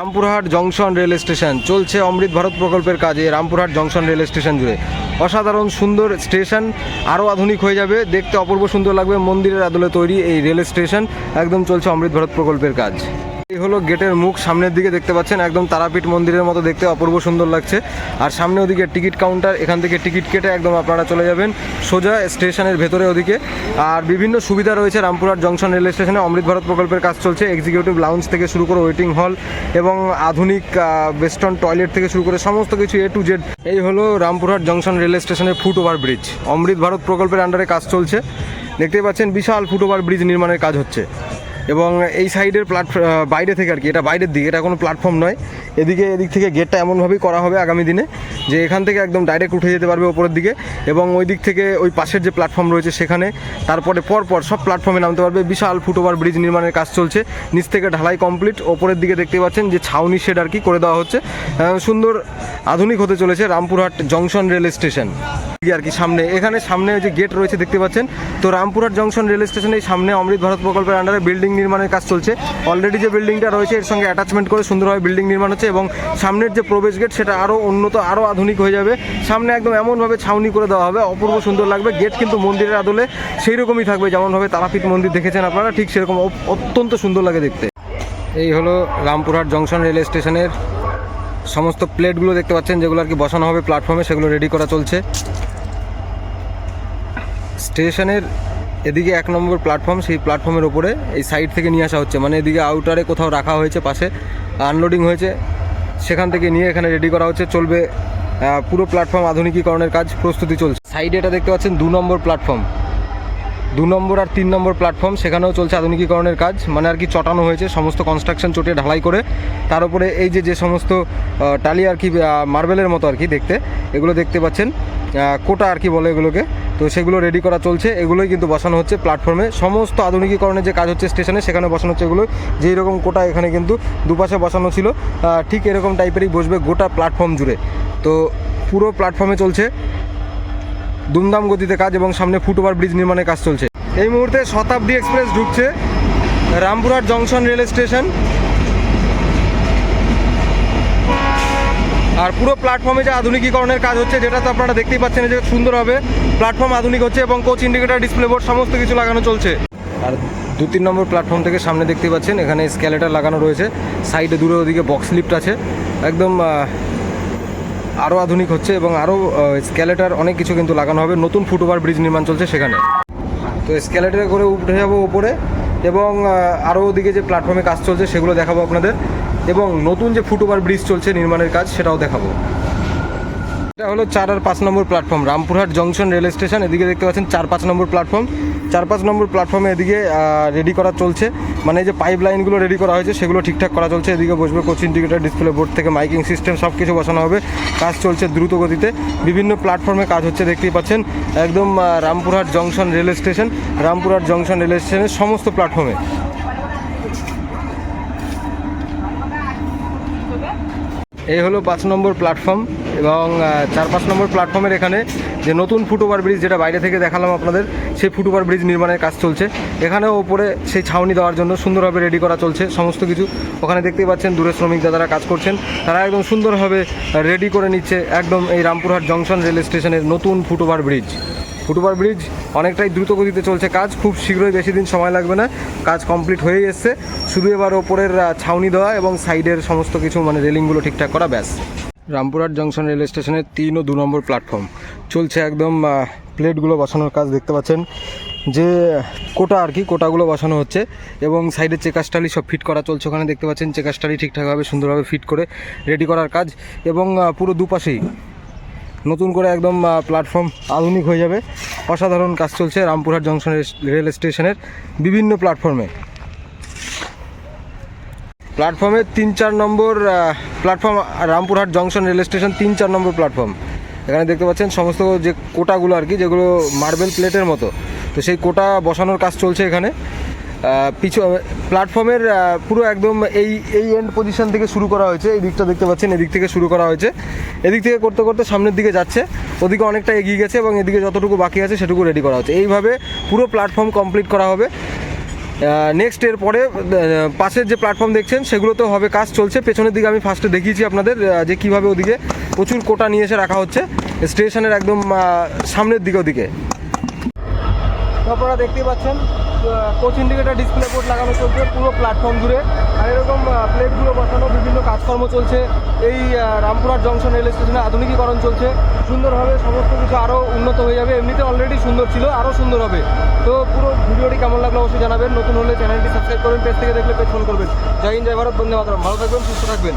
Rampurhat junction rail station. চলছে অমৃত ভারত প্রকল্পের কাজে রামপুরহাট জংশন রেল স্টেশন জুড়ে। অসাধারণ সুন্দর স্টেশন আরও আধুনিক হয়ে যাবে। দেখতে অপূর্ব সুন্দর লাগবে মন্দিরের আদলে তৈরি এই রেল স্টেশন। একদম চলছে অমৃত ভারত প্রকল্পের কাজ। এই হলো গেটের মুখ, সামনের দিকে দেখতে পাচ্ছেন একদম তারাপীঠ মন্দিরের মতো দেখতে অপূর্ব সুন্দর লাগছে। আর সামনে ওদিকে টিকিট কাউন্টার, এখান থেকে টিকিট কেটে একদম আপনারা চলে যাবেন সোজা স্টেশনের ভেতরে ওদিকে। আর বিভিন্ন সুবিধা রয়েছে রামপুরহাট জংশন রেল স্টেশনে, অমৃত ভারত প্রকল্পের কাজ চলছে এক্সিকিউটিভ লাউঞ্জ থেকে শুরু করে ওয়েটিং হল এবং আধুনিক ওয়েস্টার্ন টয়লেট থেকে শুরু করে সমস্ত কিছু এ টু জেড এই হলো রামপুরহাট জংশন রেল স্টেশনের foot over bridge Amrit Bharat প্রকল্পের আন্ডারে কাজ চলছে। দেখতেই পাচ্ছেন বিশাল ফুট ওভার ব্রিজ নির্মাণের কাজ হচ্ছে। এবং এই সাইডের প্ল্যাটফর্ম বাইরে থেকে আর কি, এটা বাইরের দিকে, এটা কোনো প্ল্যাটফর্ম নয়। এদিকে, এদিক থেকে গেটটা এমনভাবেই করা হবে আগামী দিনে, যে এখান থেকে একদম ডাইরেক্ট উঠে যেতে পারবে ওপরের দিকে এবং ওই দিক থেকে ওই পাশের যে প্ল্যাটফর্ম রয়েছে সেখানে, তারপরে পরপর সব প্ল্যাটফর্মে নামতে পারবে। বিশাল ফুট ওভার ব্রিজ নির্মাণের কাজ চলছে। নিচ থেকে ঢালাই কমপ্লিট ওপরের দিকে দেখতে পাচ্ছেন যে ছাউনি শেড আর কি করে দেওয়া হচ্ছে। সুন্দর আধুনিক হতে চলেছে রামপুরহাট জংশন রেল স্টেশন আর কি সামনে, এখানে সামনে যে গেট রয়েছে, দেখতে পাচ্ছেন? তো রামপুরহাট জংশন রেল স্টেশনের সামনে অমৃত ভারত প্রকল্পের আন্ডারে বিল্ডিং নির্মাণের কাজ চলছে। অলরেডি যে বিল্ডিংটা রয়েছে, এর সঙ্গে অ্যাটাচমেন্ট করে সুন্দরভাবে বিল্ডিং নির্মাণ হচ্ছে এবং সামনের যে প্রবেশ গেট সেটা আরও উন্নত আরও আধুনিক হয়ে যাবে। সামনে একদম এমনভাবে ছাউনি করে দেওয়া হবে, অপূর্ব সুন্দর লাগবে। গেট কিন্তু মন্দিরের আদলে সেই রকমই থাকবে, যেমনভাবে তারাপীঠ মন্দির দেখেছেন আপনারা, ঠিক সেরকম অত্যন্ত সুন্দর লাগে দেখতে। এই হলো রামপুরহাট জংশন রেল স্টেশনের সমস্ত প্লেটগুলো দেখতে পাচ্ছেন, যেগুলো আর কি বসানো হবে প্ল্যাটফর্মে সেগুলো রেডি করা চলছে। স্টেশনের এদিকে এক নম্বর প্ল্যাটফর্ম সেই প্ল্যাটফর্মের ওপরে এই সাইড থেকে নিয়ে আসা হচ্ছে। মানে এদিকে আউটারে কোথাও রাখা হয়েছে, পাশে আনলোডিং হয়েছে। সেখান থেকে নিয়ে এখানে রেডি করা হচ্ছে, চলবে পুরো প্ল্যাটফর্ম আধুনিকীকরণের কাজ, প্রস্তুতি চলছে। সাইডে এটা দেখতে পাচ্ছেন, দু নম্বর প্ল্যাটফর্ম দু নম্বর আর তিন নম্বর প্ল্যাটফর্ম সেখানেও চলছে আধুনিকীকরণের কাজ। মানে আর কি চটানো হয়েছে, সমস্ত কনস্ট্রাকশন চটে ঢালাই করে। তার উপরে এই যে যে সমস্ত টালি আর কি মার্বেলের মতো আর কি দেখতে, এগুলো দেখতে পাচ্ছেন। কোটা আর কি বলে এগুলোকে। তো সেগুলো রেডি করা চলছে, এগুলোই কিন্তু বসানো হচ্ছে প্ল্যাটফর্মে সমস্ত আধুনিকীকরণের যে কাজ হচ্ছে স্টেশনে সেখানে বসানো হচ্ছে এগুলো। যেই রকম কোটা এখানে কিন্তু দুপাশে বসানো ছিল ঠিক এরকম টাইপেরই বসবে গোটা প্ল্যাটফর্ম জুড়ে। তো পুরো প্ল্যাটফর্মে চলছে। দুমদাম গতিতে কাজ এবং সামনে ফুটওভার ব্রিজ নির্মাণের কাজ চলছে। এই মুহূর্তে শতাব্দী এক্সপ্রেস ঢুকছে রামপুরহাট জংশন রেল স্টেশন। আর পুরো প্ল্যাটফর্মে যে আধুনিকীকরণের কাজ হচ্ছে, যেটা তো আপনারা দেখতেই পাচ্ছেন যে সুন্দর হবে। প্ল্যাটফর্ম আধুনিক হচ্ছে এবং কোচ ইন্ডিকেটার ডিসপ্লে বোর্ড সমস্ত কিছু লাগানো চলছে। আর দু তিন নম্বর প্ল্যাটফর্ম থেকে সামনে দেখতেই পাচ্ছেন, এখানে স্ক্যালেটার লাগানো রয়েছে। সাইডে দূরে ওদিকে বক্স লিফট আছে। একদম আরও আধুনিক হচ্ছে এবং আরও স্ক্যালেটার অনেক কিছু কিন্তু লাগানো হবে। নতুন ফুটওভার ব্রিজ নির্মাণ চলছে সেখানে। তো স্ক্যালেটারে করে উঠে যাব উপরে এবং আরও ওদিকে যে প্ল্যাটফর্মে কাজ চলছে সেগুলো দেখাবো আপনাদের। এবং নতুন যে ফুটওভার ব্রিজ চলছে নির্মাণের কাজ সেটাও দেখাবো। এটা হলো চার আর পাঁচ number platform Rampurhat junction rail station এদিকে দেখতে পাচ্ছেন চার পাঁচ নম্বর প্ল্যাটফর্ম চার পাঁচ নম্বর প্ল্যাটফর্মে এদিকে রেডি করা চলছে। মানে যে পাইপ লাইনগুলো রেডি করা হয়েছে, সেগুলো ঠিকঠাক করা চলছে। এদিকে বসবে কোচ ইন্ডিকেটার ডিসপ্লে বোর্ড থেকে মাইকিং সিস্টেম সব কিছু বসানো হবে। কাজ চলছে দ্রুত গতিতে। বিভিন্ন প্ল্যাটফর্মে কাজ হচ্ছে, দেখতেই পাচ্ছেন। একদম Rampurhat junction rail station Rampurhat junction rail স্টেশনের সমস্ত প্ল্যাটফর্মে এই হলো পাঁচ নম্বর প্ল্যাটফর্ম এবং চার পাঁচ নম্বর প্ল্যাটফর্মের এখানে যে নতুন ফুটওভার ব্রিজ যেটা বাইরে থেকে দেখালাম আপনাদের, সেই ফুটওভার ব্রিজ নির্মাণের কাজ চলছে। এখানেও ওপরে সেই ছাউনি দেওয়ার জন্য সুন্দরভাবে রেডি করা চলছে, সমস্ত কিছু। ওখানে দেখতেই পাচ্ছেন, দূরে শ্রমিক দাদারা কাজ করছেন। তারা একদম সুন্দরভাবে রেডি করে নিচ্ছে একদম এই রামপুরহাট জংশন রেল স্টেশনের নতুন ফুটওভার ব্রিজ। ফুটওভার ব্রিজ অনেকটাই দ্রুত গতিতে চলছে কাজ, খুব শীঘ্রই বেশি দিন সময় লাগবে না, কাজ কমপ্লিট হয়ে এসছে। শুধু এবার ওপরের ছাউনি দেওয়া এবং সাইডের সমস্ত কিছু মানে রেলিংগুলো ঠিকঠাক করা, ব্যাস। রামপুরহাট জংশন রেল স্টেশনের তিন ও দু নম্বর প্ল্যাটফর্ম। চলছে একদম প্লেটগুলো বসানোর কাজ দেখতে পাচ্ছেন। যে কোটা আর কি, কোটাগুলো বসানো হচ্ছে এবং সাইডে চেকাস্টালি সব ফিট করা চলছে ওখানে। দেখতে পাচ্ছেন চেকাস্টালি ঠিকঠাকভাবে, সুন্দরভাবে ফিট করে রেডি করার কাজ এবং পুরো দুপাশেই নতুন করে একদম প্ল্যাটফর্ম আধুনিক হয়ে যাবে। অসাধারণ কাজ চলছে রামপুরহাট জংশন রেল স্টেশনের বিভিন্ন প্ল্যাটফর্মে। প্ল্যাটফর্মে তিন চার number platform, Rampurhat junction rail station তিন চার নম্বর প্ল্যাটফর্ম। এখানে দেখতে পাচ্ছেন সমস্ত যে কোটাগুলো আর কি, যেগুলো মার্বেল প্লেটের মতো। তো সেই কোটা বসানোর কাজ চলছে এখানে। পিছু, প্ল্যাটফর্মের পুরো একদম এই এই এন্ড পজিশন থেকে শুরু করা হয়েছে। এই দিকটা দেখতে পাচ্ছেন, এদিক থেকে শুরু করা হয়েছে। এদিক থেকে করতে করতে সামনের দিকে যাচ্ছে। ওদিকে অনেকটা এগিয়ে গেছে এবং এদিকে যতটুকু বাকি আছে সেটুকু রেডি করা হচ্ছে। এইভাবে পুরো প্ল্যাটফর্ম কমপ্লিট করা হবে। নেক্সট এর পরে পাশের যে প্ল্যাটফর্ম দেখছেন, সেগুলোতেও হবে কাজ চলছে। পেছনের দিকে আমি ফার্স্টে দেখিয়েছি আপনাদের যে কীভাবে ওদিকে প্রচুর কোটা নিয়ে এসে রাখা হচ্ছে। স্টেশনের একদম সামনের দিকে ওদিকে। আপনারা দেখতেই পাচ্ছেন কোচ একটা ডিসপ্লে বোর্ড লাগানো চলছে পুরো প্ল্যাটফর্ম জুড়ে। আর এরকম প্লেটগুলো বসানো কাজকর্ম চলছে। এই রামপুরহাট জংশন রেল স্টেশনে আধুনিকীকরণ চলছে। সুন্দরভাবে সমস্ত কিছু আরও উন্নত হয়ে যাবে। এমনিতে অলরেডি সুন্দর ছিল আরও সুন্দর হবে। তো পুরো ভিডিওটি কেমন লাগল অবশ্যই জানাবেন। নতুন হলে চ্যানেলটি সাবস্ক্রাইব করবেন পেজ থেকে দেখলে পেজ ফোন করবেন। জয় হিন্দ, জয় ভারত, বন্দে মাতরম। ভালো থাকবেন, সুস্থ থাকবেন।